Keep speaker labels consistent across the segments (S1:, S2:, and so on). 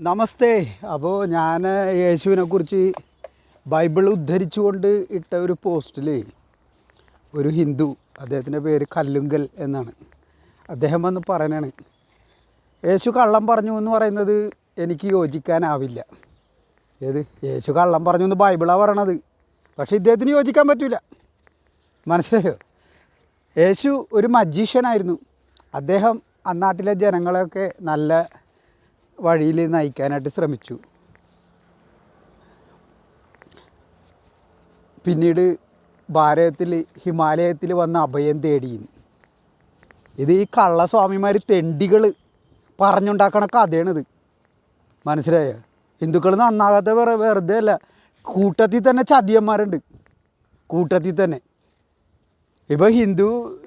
S1: നമസ്തേ. അപ്പോൾ ഞാൻ യേശുവിനെക്കുറിച്ച് ബൈബിൾ ഉദ്ധരിച്ചുകൊണ്ട് ഇട്ട ഒരു പോസ്റ്റിൽ ഒരു ഹിന്ദു അദ്ദേഹത്തിന്റെ പേര് കല്ലുങ്കൽ എന്നാണ്. അദ്ദേഹം വന്ന് പറയണാണ് യേശു കള്ളം പറഞ്ഞു എന്ന് പറയുന്നത് എനിക്ക് യോജിക്കാനാവില്ല. ഏത്? യേശു കള്ളം പറഞ്ഞു എന്ന് ബൈബിളാണ് പറയണത് പക്ഷേ ഇദ്ദേഹത്തിന് യോജിക്കാൻ പറ്റില്ല മനസ്സിലായോ? യേശു ഒരു മജീഷ്യനായിരുന്നു. അദ്ദേഹം അന്നാട്ടിലെ ജനങ്ങളെയൊക്കെ നല്ല വഴിയിൽ നയിക്കാനായിട്ട് ശ്രമിച്ചു. പിന്നീട് ഭാരതത്തിൽ ഹിമാലയത്തിൽ വന്ന അഭയം തേടി ഇത് ഈ കള്ളസ്വാമിമാർ തെണ്ടികൾ പറഞ്ഞുണ്ടാക്കണ കഥയാണിത്. മനസ്സിലായോ? ഹിന്ദുക്കൾ നന്നാകാത്ത വേറെ വെറുതെ അല്ല കൂട്ടത്തിൽ തന്നെ ചതിയന്മാരുണ്ട്. കൂട്ടത്തിൽ തന്നെ. ഇപ്പോൾ ഹിന്ദു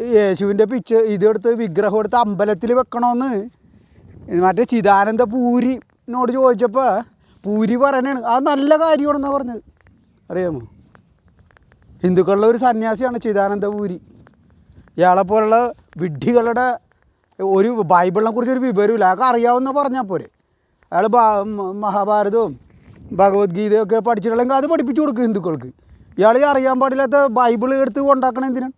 S1: യേശുവിന്റെ പിച്ച് ഇതെടുത്ത് വിഗ്രഹം എടുത്ത് അമ്പലത്തിൽ വെക്കണമെന്ന് മറ്റേ ചിദാനന്ദ പൂരിനോട് ചോദിച്ചപ്പോൾ പൂരി പറയണാണ്. അത് നല്ല കാര്യമാണെന്നാണ് പറഞ്ഞത്. അറിയാമോ? ഹിന്ദുക്കളുടെ ഒരു സന്യാസിയാണ് ചിദാനന്ദ പൂരി ഇയാളെ പോലുള്ള വിഡ്ഢികളുടെ ഒരു ബൈബിളിനെ കുറിച്ച് ഒരു വിവരമില്ല അതൊക്കെ അറിയാവുന്ന പറഞ്ഞാൽ പോരെ. അയാൾ മഹാഭാരതവും ഭഗവത്ഗീതയും ഒക്കെ പഠിച്ചിട്ടുണ്ടെങ്കിൽ അത് പഠിപ്പിച്ചു കൊടുക്കും ഹിന്ദുക്കൾക്ക്. ഇയാൾ അറിയാൻ പാടില്ലാത്ത ബൈബിൾ എടുത്ത് കൊണ്ടാക്കണം എന്തിനാണ്?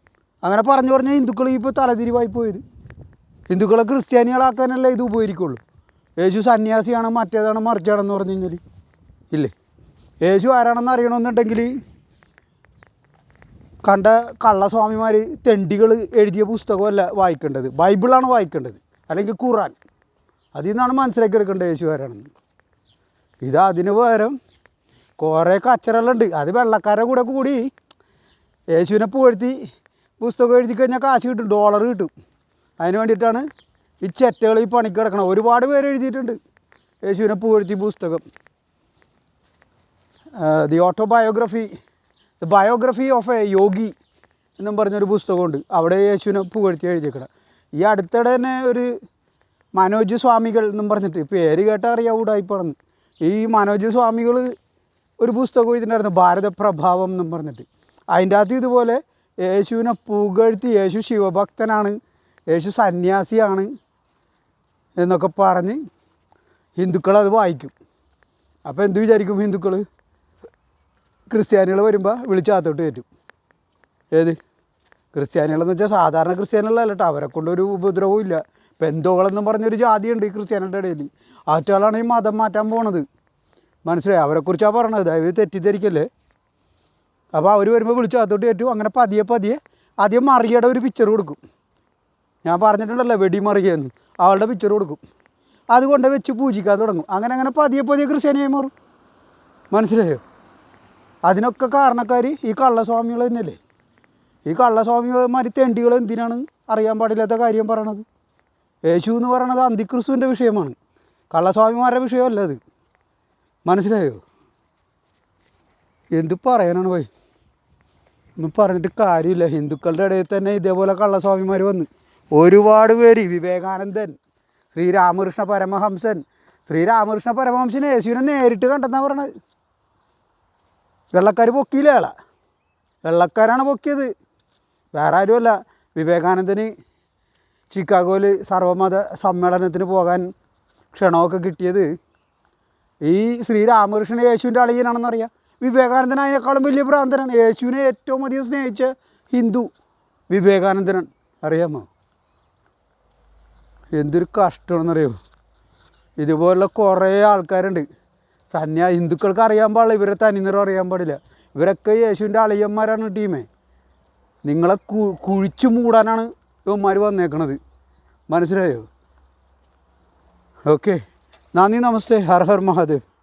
S1: അങ്ങനെ പറഞ്ഞു പറഞ്ഞാൽ ഹിന്ദുക്കൾ ഇപ്പോൾ തലതിരിവായി പോയത്. ഹിന്ദുക്കളെ ക്രിസ്ത്യാനികളാക്കാനല്ലേ ഇത് ഉപകരിക്കുള്ളൂ യേശു സന്യാസിയാണ് മറ്റേതാണ് മറിച്ചാണെന്ന് പറഞ്ഞു കഴിഞ്ഞാൽ ഇല്ലേ? യേശു ആരാണെന്ന് അറിയണമെന്നുണ്ടെങ്കിൽ കണ്ട കള്ളസ്വാമിമാർ തെണ്ടികൾ എഴുതിയ പുസ്തകമല്ല വായിക്കേണ്ടത്. ബൈബിളാണ് വായിക്കേണ്ടത്. അല്ലെങ്കിൽ ഖുറാൻ അതിൽ നിന്നാണ് മനസ്സിലാക്കി എടുക്കേണ്ടത് യേശു ആരാണെന്ന്. ഇത് അതിന് പകരം കുറേ കച്ചറകളുണ്ട്. അത് വെള്ളക്കാരുടെ കൂടെ കൂടി യേശുവിനെ പുകഴ്ത്തി പുസ്തകം എഴുതി കഴിഞ്ഞാൽ കാശ് കിട്ടും. ഡോളർ കിട്ടും. അതിന് വേണ്ടിയിട്ടാണ് ഈ ചെറ്റകൾ ഈ പണിക്ക് കിടക്കണം ഒരുപാട് പേര് എഴുതിയിട്ടുണ്ട്. യേശുവിനെ പുകഴ്ത്തി പുസ്തകം. The autobiography the biography of a yogi എന്നും പറഞ്ഞൊരു പുസ്തകമുണ്ട്. അവിടെ യേശുവിനെ പുകഴ്ത്തി എഴുതിയേക്കണം ഈ അടുത്തിടെ തന്നെ ഒരു മനോജ് സ്വാമികൾ എന്നും പറഞ്ഞിട്ട് പേര് കേട്ടാൽ അറിയാം ഉടായിപ്പറന്ന് ഈ മനോജ് സ്വാമികൾ ഒരു പുസ്തകം എഴുതിയിട്ടുണ്ടായിരുന്നു ഭാരതപ്രഭാവം എന്നും പറഞ്ഞിട്ട്. അതിന്റെ അകത്ത് ഇതുപോലെ യേശുവിനെ പുകഴ്ത്തി യേശു ശിവഭക്തനാണ് യേശു സന്യാസിയാണ് എന്നൊക്കെ പറഞ്ഞ് ഹിന്ദുക്കൾ അത് വായിക്കും. അപ്പോൾ എന്ത് വിചാരിക്കും ഹിന്ദുക്കൾ ക്രിസ്ത്യാനികൾ വരുമ്പോൾ വിളിച്ചകത്തോട്ട് കയറ്റും. ഏത്? ക്രിസ്ത്യാനികളെന്ന് വെച്ചാൽ സാധാരണ ക്രിസ്ത്യാനികളല്ല കേട്ടോ അവരെ കൊണ്ടൊരു ഉപദ്രവവും ഇല്ല. പെന്തോകളെന്നും പറഞ്ഞൊരു ജാതിയുണ്ട് ഈ ക്രിസ്ത്യാനിയുടെ ഇടയിൽ. ആറ്റാളാണ് ഈ മതം മാറ്റാൻ പോണത്. മനസ്സിലായി? അവരെക്കുറിച്ചാണ് പറഞ്ഞത്. ദയവ് തെറ്റിദ്ധരിക്കല്ലേ? അപ്പോൾ അവർ വരുമ്പോൾ വിളിച്ചകത്തോട്ട് കയറ്റും. അങ്ങനെ പതിയെ പതിയെ ആദ്യം മറിയുടെ ഒരു പിക്ചർ കൊടുക്കും. ഞാൻ പറഞ്ഞിട്ടുണ്ടല്ലോ വെടിമറിയെന്ന്. അവളുടെ പിക്ചർ കൊടുക്കും. അതുകൊണ്ട് വെച്ച് പൂജിക്കാൻ തുടങ്ങും. അങ്ങനെ അങ്ങനെ പതിയെ പതിയെ ക്രിസ്ത്യാനിയായി മാറും. മനസ്സിലായോ? അതിനൊക്കെ കാരണക്കാർ ഈ കള്ളസ്വാമികൾ തന്നെയല്ലേ? ഈ കള്ളസ്വാമികൾമാർ തെണ്ടികൾ എന്തിനാണ് അറിയാൻ പാടില്ലാത്ത കാര്യം പറയണത്? യേശു എന്ന് പറയണത് അന്തിക്രിസ്തുവിന്റെ വിഷയമാണ്. കള്ളസ്വാമിമാരുടെ വിഷയമല്ല അത്. മനസ്സിലായോ? എന്ത് പറയാനാണ് പോയി ഒന്നും പറഞ്ഞിട്ട് കാര്യമില്ല. ഹിന്ദുക്കളുടെ ഇടയിൽ തന്നെ ഇതേപോലെ കള്ളസ്വാമിമാർ വന്ന് ഒരുപാട് പേര്. വിവേകാനന്ദൻ ശ്രീരാമകൃഷ്ണ പരമഹംസൻ. ശ്രീരാമകൃഷ്ണ പരമഹംസനെ യേശുവിനെ നേരിട്ട് കണ്ടെന്നാ പറയണത്. വെള്ളക്കാർ പൊക്കിയില്ല ആളെ? വെള്ളക്കാരാണ് പൊക്കിയത്. വേറെ ആരുമല്ല. വിവേകാനന്ദന് ചിക്കാഗോയിൽ സർവമത സമ്മേളനത്തിന് പോകാൻ ക്ഷണമൊക്കെ കിട്ടിയത് ഈ ശ്രീരാമകൃഷ്ണൻ യേശുവിന്റെ അളിയനാണെന്നറിയാം. വിവേകാനന്ദൻ അതിനേക്കാളും വലിയ ഭ്രാന്തനാണ്. യേശുവിനെ ഏറ്റവും അധികം സ്നേഹിച്ച ഹിന്ദു വിവേകാനന്ദനാണ്. അറിയാമോ? എന്തൊരു കഷ്ടമാണെന്നറിയോ? ഇതുപോലുള്ള കുറേ ആൾക്കാരുണ്ട്. സന്യാ ഹിന്ദുക്കൾക്ക് അറിയാൻ പാടില്ല ഇവരെ തനിനിറം അറിയാൻ പാടില്ല. ഇവരൊക്കെ യേശുവിന്റെ അളിയന്മാരാണ് ടീമേ. നിങ്ങളെ കു കുഴിച്ചു മൂടാനാണ് ഇവന്മാർ വന്നേക്കണത്. മനസ്സിലായോ? ഓക്കെ. നന്ദി നമസ്തേ. ഹർ ഹർ മഹാദേവ്.